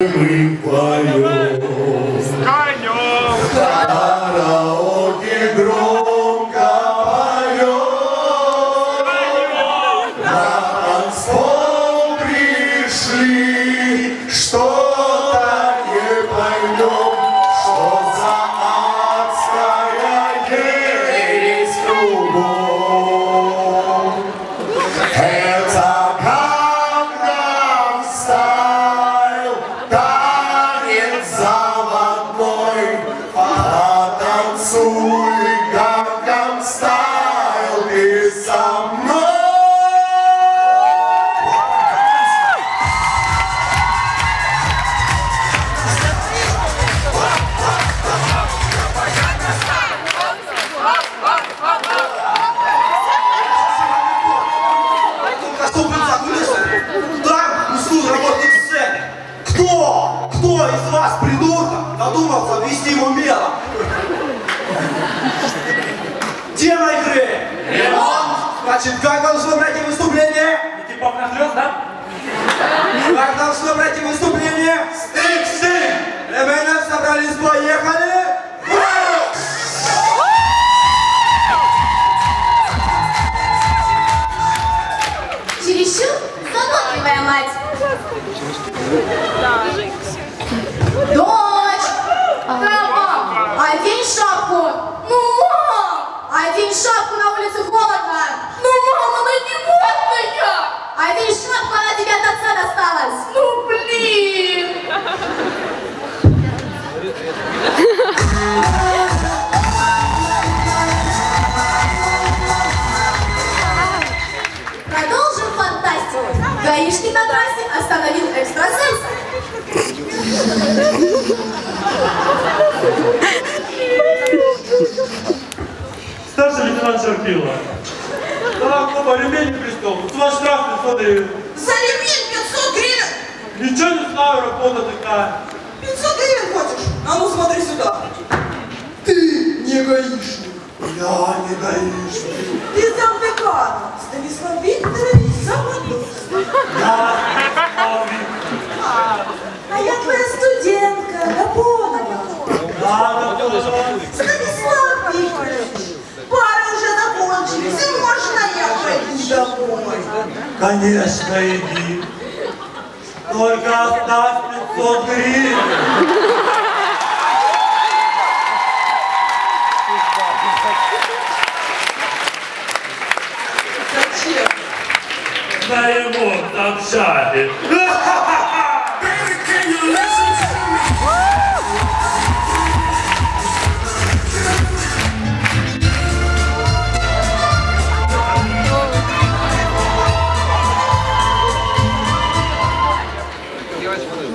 мы поем. Конем! Из вас, придурков, додумался ввести ему мелом? Тема игры. Ремонт. Значит, как должно пройти выступление? Типа нахлёст, да? Как должно пройти выступление? Стык, стык. Ребята собрались, поехали. Чересчур заботливая мать. Дочь! Мама! Одень шапку! Ну, мам! Одень шапку, на улице холодно! Ну, мама, она не модная! Одень шапку, она тебе от отца досталась! Ну, блин! Продолжим фантастику. Гаишник на трассе остановил экстрасенса. Лейтенант Шарпила. Так, папа, ремень пристегнут. У вас штраф 500 гривен. За ремень 500 гривен! Ничего не знаю, работа такая. 500 гривен хочешь? А ну смотри сюда. Ты не гаишник. Я не гаишник. Ты сам декан. Станислав Викторович Самодурский. Я Славик. А я твоя студентка, Гапонова. Надо было. Станислав Викторович. Пары уже закончились, и можно я пойду домой. Конечно, иди. Только оставь 500 гривен. Зачем? На ремонт общали.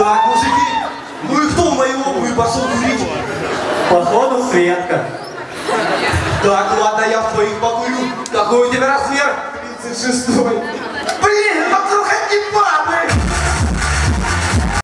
Так, мужики, ну и кто в моей обуви пошел курить? Походу, Светка. Так, ладно, я в твоих покурю. Какой у тебя размер? 36. Блин, ну вокруг отнимал!